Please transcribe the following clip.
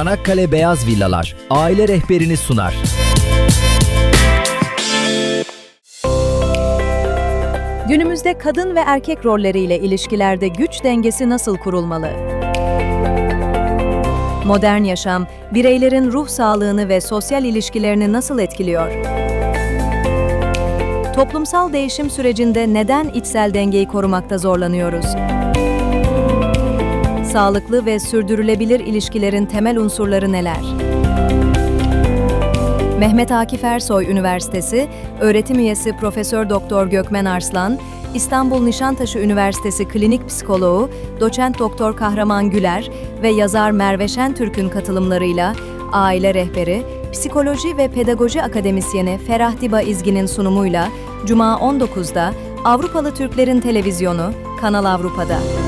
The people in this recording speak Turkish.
Çanakkale Beyaz Villalar aile rehberini sunar. Günümüzde kadın ve erkek rolleriyle ilişkilerde güç dengesi nasıl kurulmalı? Modern yaşam, bireylerin ruh sağlığını ve sosyal ilişkilerini nasıl etkiliyor? Toplumsal değişim sürecinde neden içsel dengeyi korumakta zorlanıyoruz? Sağlıklı ve sürdürülebilir ilişkilerin temel unsurları neler? Mehmet Akif Ersoy Üniversitesi öğretim üyesi Profesör Doktor Gökmen Arslan, İstanbul Nişantaşı Üniversitesi Klinik Psikoloğu Doçent Doktor Kahraman Güler ve yazar Merve Şentürk'ün katılımlarıyla aile rehberi, psikoloji ve pedagoji akademisyeni Ferah Diba İzgin'in sunumuyla Cuma 19'da Avrupalı Türklerin Televizyonu Kanal Avrupa'da.